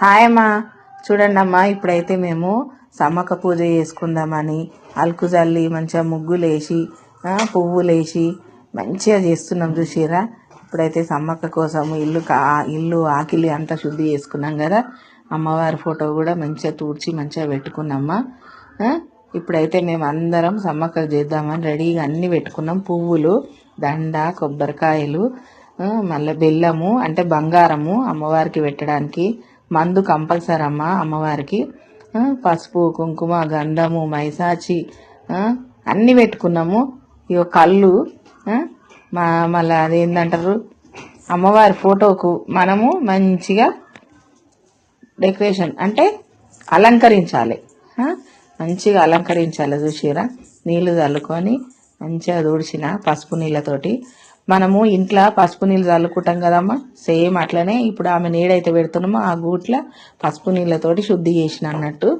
Hi అమ్మా. చూడండి అమ్మా ఇప్పుడైతే మేము సమ్మక్క పూజ చేసుకుందామని అలుకు చల్లి మంచిగా ముగ్గులు వేసి పువ్వులు వేసి మంచిగా చేస్తున్నాం చూసిరా ఇప్పుడైతే సమ్మక్క కోసం ఇల్లు కా ఇల్లు ఆకిలి అంతా శుద్ధి చేసుకున్నాం కదా. అమ్మవారి ఫోటో కూడా మంచిగా తూడ్చి మంచిగా పెట్టుకున్నామ్మా ఇప్పుడైతే మేము అందరం సమ్మక్క చేద్దామని రెడీగా అన్ని పెట్టుకున్నాం. పువ్వులు దండ కొబ్బరికాయలు మళ్ళీ బెల్లము అంటే బంగారము అమ్మవారికి పెట్టడానికి మందు కంపల్సరీ అమ్మ అమ్మవారికి. పసుపు కుంకుమ గంధము మైసాచి అన్నీ అన్ని పెట్టుకున్నాము. ఇక కళ్ళు మా మళ్ళీ అదేంటంటారు అమ్మవారి ఫోటోకు మనము మంచిగా డెకరేషన్ అంటే అలంకరించాలి. మంచిగా అలంకరించాలి చూసిరా నీళ్ళు చల్లుకొని మంచిగా తుడిచిన పసుపు నీళ్ళతోటి మనము ఇంట్లో పసుపు నీళ్ళు చల్లుకుంటాం కదమ్మా. సేమ్ అట్లనే ఇప్పుడు ఆమె నీడైతే పెడుతున్నామో ఆ గూట్ల పసుపు నీళ్ళతోటి శుద్ధి చేసిన అన్నట్టు.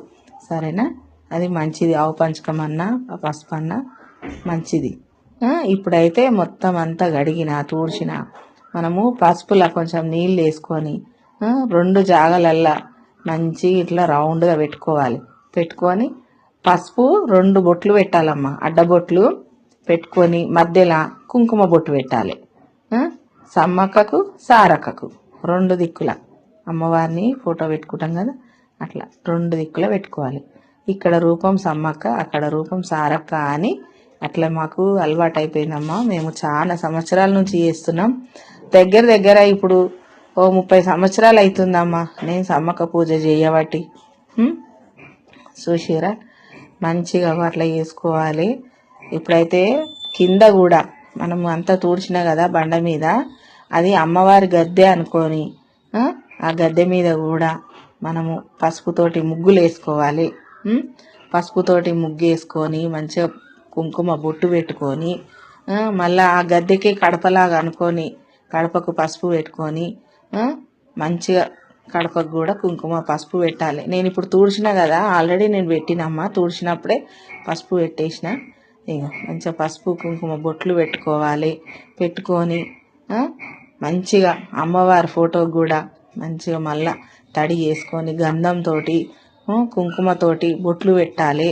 సరేనా? అది మంచిది. ఆవు పంచకం అన్నా పసుపు అన్నా మంచిది. ఇప్పుడైతే మొత్తం అంతా గడిగిన తూడ్చిన. మనము పసుపులా కొంచెం నీళ్ళు వేసుకొని రెండు జాగలల్లా మంచి ఇట్లా రౌండ్గా పెట్టుకోవాలి. పెట్టుకొని పసుపు రెండు బొట్లు పెట్టాలమ్మా. అడ్డబొట్లు. పెట్టుకొని మధ్యలో కుంకుమ బొట్టు పెట్టాలి. సమ్మక్కకు సారక్కకు. రెండు దిక్కుల. అమ్మవారిని ఫోటో పెట్టుకుంటాం కదా? అట్లా రెండు దిక్కుల పెట్టుకోవాలి. ఇక్కడ రూపం సమ్మక్క అక్కడ రూపం సారక్క అని అట్లా మాకు అలవాటు అయిపోయిందమ్మా మేము చాలా సంవత్సరాల నుంచి చేస్తున్నాం. దగ్గర దగ్గర ఇప్పుడు ఓ ముప్పై సంవత్సరాలు అవుతుందమ్మా. నేను సమ్మక్క పూజ చేయబట్టి. చూసిరా మంచిగా అట్లా చేసుకోవాలి. ఇప్పుడైతే కింద కూడా మనం అంతా తూడ్చినా కదా బండ మీద అది అమ్మవారి గద్దె అనుకొని ఆ, గద్దె మీద కూడా మనము పసుపుతోటి ముగ్గులు వేసుకోవాలి పసుపుతోటి ముగ్గు వేసుకొని మంచిగా కుంకుమ బొట్టు పెట్టుకొని మళ్ళీ ఆ గద్దెకి కడపలాగా అనుకొని కడపకు పసుపు పెట్టుకొని మంచిగా కడపకు కూడా కుంకుమ పసుపు పెట్టాలి. నేను ఇప్పుడు తూడ్చిన కదా ఆల్రెడీ నేను పెట్టినమ్మా తూడ్చినప్పుడే పసుపు పెట్టేసిన. ఇక మంచిగా పసుపు కుంకుమ బొట్లు పెట్టుకోవాలి. పెట్టుకొని మంచిగా అమ్మవారి ఫోటోకి కూడా మంచిగా మళ్ళా తడి వేసుకొని గంధంతో కుంకుమతోటి బొట్లు పెట్టాలి.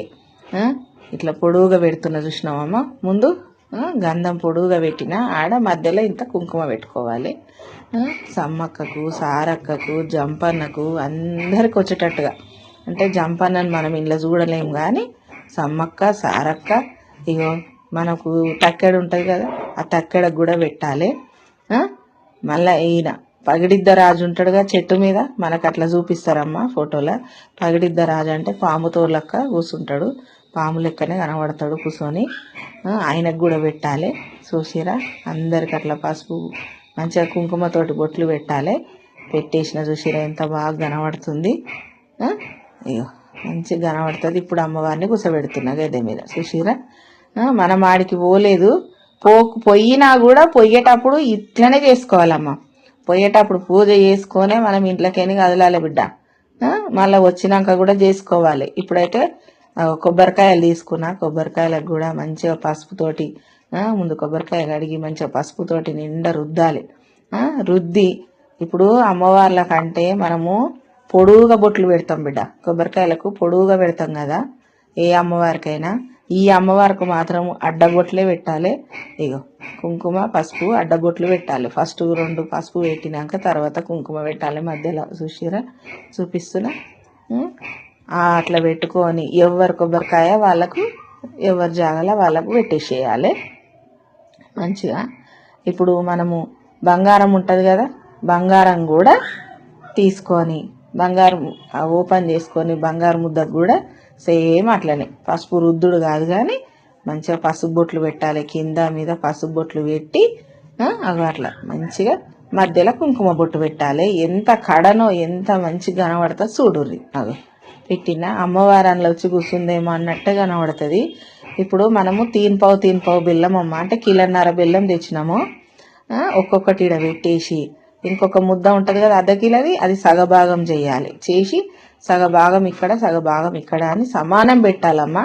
ఇట్లా పొడువుగా పెడుతున్న చూసినామమ్మ ముందు గంధం పొడువుగా పెట్టిన ఆడ మధ్యలో ఇంత కుంకుమ పెట్టుకోవాలి. సమ్మక్కకు సారక్కకు జంపన్నకు అందరికి వచ్చేటట్టుగా. అంటే జంపన్నను మనం ఇంట్లో చూడలేము కానీ సమ్మక్క సారక్క ఇగో మనకు తక్కెడ ఉంటుంది కదా ఆ తక్కెడకు కూడా పెట్టాలి. మళ్ళీ మళ్ళా ఈయన పగిడిద్ద రాజు ఉంటాడుగా చెట్టు మీద మనకు అట్లా చూపిస్తారమ్మా ఫోటోలో. పగిడిద్ద రాజు అంటే పాముతో లెక్క కూర్చుంటాడు పాము లెక్కనే కనబడతాడు కూర్చొని ఆయనకు కూడా పెట్టాలి. చూసిరా? అందరికి అట్లా పసుపు మంచిగా కుంకుమతోటి బొట్లు పెట్టాలి. పెట్టేసిన చూసిరా? ఎంత బాగా కనబడుతుంది. ఇగో మంచిగా కనబడుతుంది. ఇప్పుడు అమ్మవారిని కూర్చోబెడుతున్నా గద్దె మీద. చూసిరా? మనం ఆడికి పోలేదు. పో పోయినా కూడా పొయ్యేటప్పుడు ఇట్లనే చేసుకోవాలమ్మా. పోయేటప్పుడు పూజ చేసుకొనే మనం ఇంట్లోకేని కదలాలి బిడ్డ. మళ్ళీ మళ్ళా వచ్చినాక కూడా చేసుకోవాలి. ఇప్పుడైతే కొబ్బరికాయలు తీసుకున్నా కొబ్బరికాయలకు కూడా మంచిగా పసుపుతోటి ముందు కొబ్బరికాయ కడిగి మంచిగా పసుపుతోటి నిండా రుద్దాలి. రుద్ది ఇప్పుడు అమ్మవార్ల కంటే మనము పొడువుగా బొట్లు పెడతాం బిడ్డ. కొబ్బరికాయలకు పొడువుగా పెడతాం కదా ఏ అమ్మవారికైనా. ఈ అమ్మవారికి మాత్రం అడ్డబొట్లే పెట్టాలి. ఇగో కుంకుమ పసుపు అడ్డబొట్లు పెట్టాలి. ఫస్ట్ రెండు పసుపు పెట్టినాక తర్వాత కుంకుమ పెట్టాలి మధ్యలో. చూసిరా చూపిస్తున్నా? అట్లా పెట్టుకొని ఎవరి కొబ్బరికాయ వాళ్ళకు ఎవరి జాగల వాళ్ళకు పెట్టేసేయాలి. మంచిగా. ఇప్పుడు మనము బంగారం ఉంటుంది కదా? బంగారం కూడా తీసుకొని బంగారం ఓపెన్ చేసుకొని బంగారం ముద్దకు కూడా సేమ్ అట్లనే. పసుపు రుద్దుడు కాదు కానీ మంచిగా పసుపు బొట్లు పెట్టాలి. కింద మీద పసుపు బొట్లు పెట్టి అవి అట్లా మంచిగా మధ్యలో కుంకుమ బొట్టు పెట్టాలి. ఎంత కడనో ఎంత మంచిగా కనబడతా చూడుర్రి. అవి పెట్టిన అమ్మవారు అందులో వచ్చి కూర్చుందేమో అన్నట్టు కనబడుతుంది. ఇప్పుడు మనము తీన్ పావు తీన్ పావు బెల్లం అమ్మ అంటే కిలోన్నర బెల్లం తెచ్చినాము. ఒక్కొక్కటి ఈడ పెట్టేసి ఇంకొక ముద్ద ఉంటుంది కదా అర్ధ కిలోది అది సగభాగం చేయాలి. చేసి సగభాగం ఇక్కడ సగభాగం ఇక్కడ అని సమానం పెట్టాలమ్మా.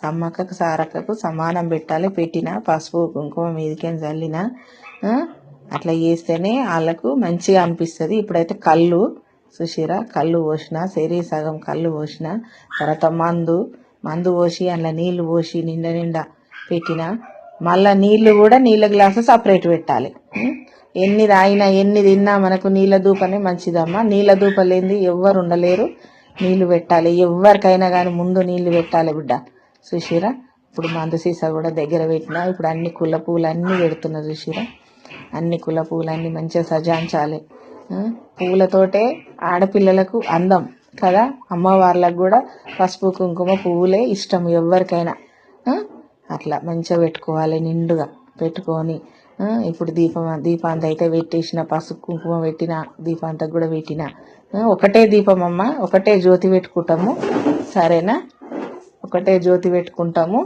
సమ్మక్కకు సారక్కకు సమానం పెట్టాలి. పెట్టిన పసుపు కుంకుమ మీదకేం చల్లిన అట్లా చేస్తేనే వాళ్ళకు మంచిగా అనిపిస్తుంది. ఇప్పుడైతే కళ్ళు సుశీర కళ్ళు పోసిన సెరీ సగం కళ్ళు పోసిన తర్వాత మందు మందు పోసి అందులో నీళ్ళు పోసి నిండా నిండా పెట్టిన మళ్ళీ నీళ్ళు కూడా నీళ్ళ గ్లాసు సపరేట్ పెట్టాలి. ఎన్ని తాగినా ఎన్ని తిన్నా మనకు నీళ్ళ దూపనే మంచిదమ్మా. నీళ్ళ దూప లేనిది ఎవ్వరు ఉండలేరు. నీళ్ళు పెట్టాలి. ఎవరికైనా కానీ ముందు నీళ్ళు పెట్టాలి బిడ్డ. సుశీర ఇప్పుడు మందు సీసా కూడా దగ్గర పెట్టిన ఇప్పుడు అన్ని కుల పూలు అన్నీ పెడుతున్నా సుశీర. అన్ని కుల పూలన్నీ మంచిగా సజాంచాలి పూలతోటే పువ్వులతోటే ఆడపిల్లలకు అందం కదా? అమ్మవార్లకు కూడా పసుపు కుంకుమ పువ్వులే ఇష్టం ఎవరికైనా అట్లా మంచిగా పెట్టుకోవాలి నిండుగా. పెట్టుకొని ఇప్పుడు దీపం దీపాంత అయితే పెట్టేసిన పసుపు కుంకుమ పెట్టిన దీపాంతకు కూడా పెట్టిన. ఒకటే దీపం అమ్మ ఒకటే జ్యోతి పెట్టుకుంటాము. సరేనా? ఒకటే జ్యోతి పెట్టుకుంటాము.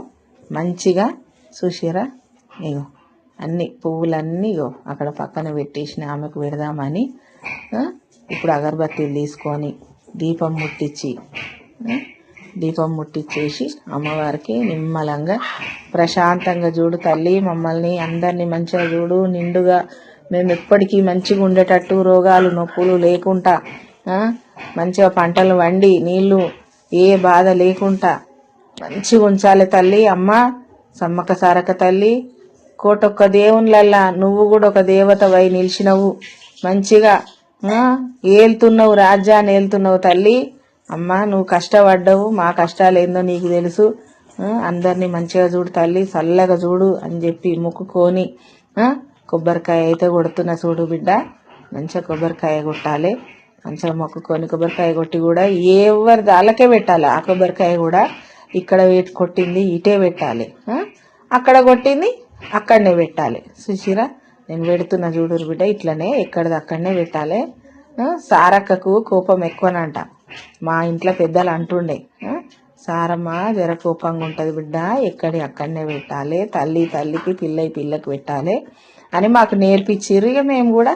మంచిగా చూసిరా ఇగో అన్ని పువ్వులన్నీ ఇగో అక్కడ పక్కన పెట్టేసిన ఆమెకు పెడదామని. ఇప్పుడు అగరబత్తీలు తీసుకొని దీపం ముట్టించి దీపం ముట్టించేసి అమ్మవారికి నిమ్మలంగా ప్రశాంతంగా చూడు తల్లి మమ్మల్ని అందరినీ మంచిగా చూడు నిండుగా మేము ఎప్పటికీ మంచిగా ఉండేటట్టు రోగాలు నొప్పులు లేకుండా మంచిగా పంటలు వండి నీళ్ళు ఏ బాధ లేకుండా మంచిగా ఉంచాలి తల్లి అమ్మ. సమ్మక్క సారక్క తల్లి కోటొక్క దేవుళ్ళల్లా నువ్వు కూడా ఒక దేవతవై నిలిచినవు. మంచిగా ఆ, రాజ్యాన్ని ఏలుతున్నావు తల్లి. అమ్మ నువ్వు కష్టపడ్డవు మా కష్టాలు ఏందో నీకు తెలుసు. అందరినీ మంచిగా చూడు తల్లి చల్లగా చూడు అని చెప్పి మొక్కుకొని కొబ్బరికాయ అయితే కొడుతున్నా చూడు బిడ్డ. మంచిగా కొబ్బరికాయ కొట్టాలి. మంచిగా మొక్కుకొని కొబ్బరికాయ కొట్టి కూడా ఎవరి దాళ్ళకే పెట్టాలి. ఆ కొబ్బరికాయ కూడా ఇక్కడ కొట్టింది ఇటే పెట్టాలి. అక్కడ కొట్టింది అక్కడనే పెట్టాలి. సుశీరా నేను పెడుతున్నా చూడురు బిడ్డ ఇట్లనే ఎక్కడిది అక్కడనే పెట్టాలి. సారక్కకు కోపం ఎక్కువనంట. మా ఇంట్లో పెద్దలు అంటుండే సారమ్మ జర కోపంగా ఉంటుంది బిడ్డ ఎక్కడి అక్కడనే పెట్టాలి తల్లి తల్లికి పిల్ల పిల్లకి పెట్టాలి అని మాకు నేర్పించిర్రు. ఇక మేము కూడా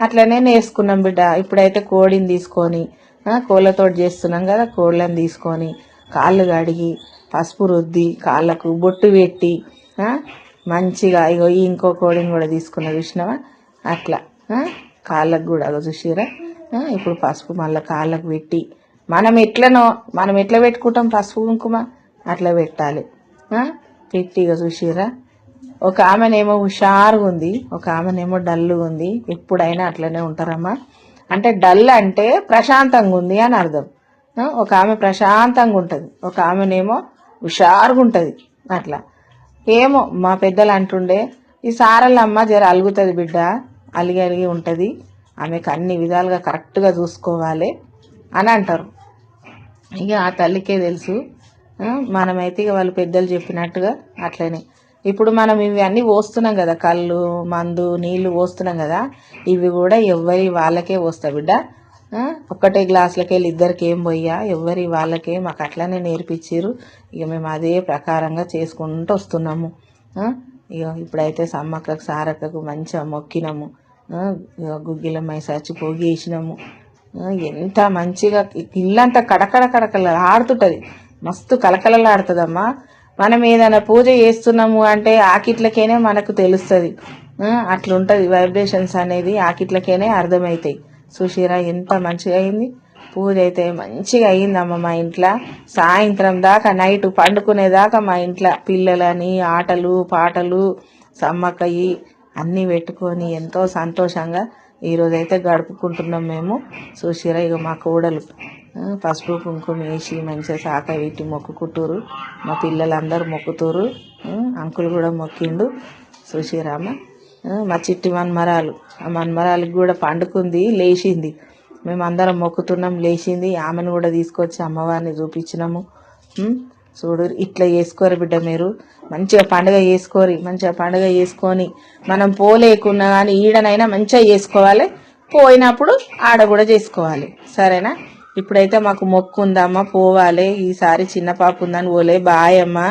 అట్లనే నేర్చుకున్నాం బిడ్డ. ఇప్పుడైతే కోడిని తీసుకొని కోళ్ళతో కోళ్ళతోటి చేస్తున్నాం కదా కోళ్ళని తీసుకొని కాళ్ళు కడిగి పసుపు రుద్ది కాళ్ళకు బొట్టు పెట్టి మంచిగా ఇగో ఇంకో కోడిని కూడా తీసుకున్న చూసినావా? అట్లా కాళ్ళకు కూడా చూసిరా ఇప్పుడు పసుపు మళ్ళీ కాళ్ళకు పెట్టి. మనం ఎట్లనో మనం ఎట్లా పెట్టుకుంటాం? పసుపు కుంకుమ అట్లా పెట్టాలి. పెట్టిగా చూసిరా ఒక ఆమెనేమో హుషారుగా ఉంది ఒక ఆమెనేమో డల్గా ఉంది. ఎప్పుడైనా అట్లనే ఉంటారమ్మా. అంటే డల్ అంటే ప్రశాంతంగా ఉంది అని అర్థం. ఒక ఆమె ప్రశాంతంగా ఉంటుంది ఒక ఆమెనేమో హుషారుగా ఉంటుంది అట్లా. ఏమో మా పెద్దలు అంటుండే ఈ సారలమ్మ జర అలుగుతుంది బిడ్డ అలిగి అలిగి ఉంటుంది. ఆమెకు అన్ని విధాలుగా కరెక్ట్గా చూసుకోవాలి అని అంటారు. ఇక ఆ తల్లికే తెలుసు. మనమైతే ఇక వాళ్ళు పెద్దలు చెప్పినట్టుగా అట్లనే. ఇప్పుడు మనం ఇవి అన్నీ పోస్తున్నాం కదా కళ్ళు మందు నీళ్ళు పోస్తున్నాం కదా ఇవి కూడా ఎవరి వాళ్ళకే పోస్తా బిడ్డ. ఒక్కటే గ్లాసులకి వెళ్ళి ఇద్దరికి ఏం పోయ్యా? ఎవరి వాళ్ళకే మాకు అట్లనే నేర్పించారు ఇక మేము అదే ప్రకారంగా చేసుకుంటూ వస్తున్నాము. ఇక ఇప్పుడైతే సమ్మక్కకు సారక్కకు మంచిగా మొక్కినాము. గుగ్గిలమ్మాయి ఇక గుగ్గిల ఎంత మంచిగా ఇల్లంతా కడకడ కడకల ఆడుతుంటుంది. మస్తు కలకలలాడుతుందమ్మా మనం ఏదైనా పూజ చేస్తున్నాము అంటే ఆకిట్లకేనే మనకు తెలుస్తుంది. అట్లుంటుంది వైబ్రేషన్స్ అనేది ఆకిట్లకేనే అర్థమవుతాయి సుశీరా ఎంత మంచిగా అయింది. పూజ అయితే మంచిగా అయ్యిందమ్మ మా ఇంట్లో. సాయంత్రం దాకా నైట్ పండుకునేదాకా మా ఇంట్లో పిల్లలని ఆటలు పాటలు సమ్మక్కయి అన్నీ పెట్టుకొని ఎంతో సంతోషంగా ఈరోజైతే గడుపుకుంటున్నాం మేము. చూసిరా ఇక మా కోడలు. పసుపు కుంకుమ వేసి మంచిగా సాక పెట్టి మొక్కుకుంటురు మా పిల్లలందరూ మొక్కుతురు ఆ, అంకుల్ కూడా మొక్కిండు. సుశీరామ మా చిట్టి మన్మరాలు. ఆ మన్మరాలకు కూడా పండుకుంది లేచింది. మేమందరం మొక్కుతున్నాం లేచింది. ఆమెను కూడా తీసుకొచ్చి అమ్మవారిని చూపించినాము. చూడు ఇట్లా చేసుకోరు బిడ్డ మీరు. మంచిగా పండుగ చేసుకోరి మంచిగా పండుగ చేసుకొని. మనం పోలేకున్నా కానీ ఈడనైనా మంచిగా చేసుకోవాలి. పోయినప్పుడు ఆడ కూడా చేసుకోవాలి. సరేనా? ఇప్పుడైతే మాకు మొక్కు ఉందమ్మా పోవాలి. ఈసారి చిన్న పాప ఉందని పోలే బాయ్ అమ్మా.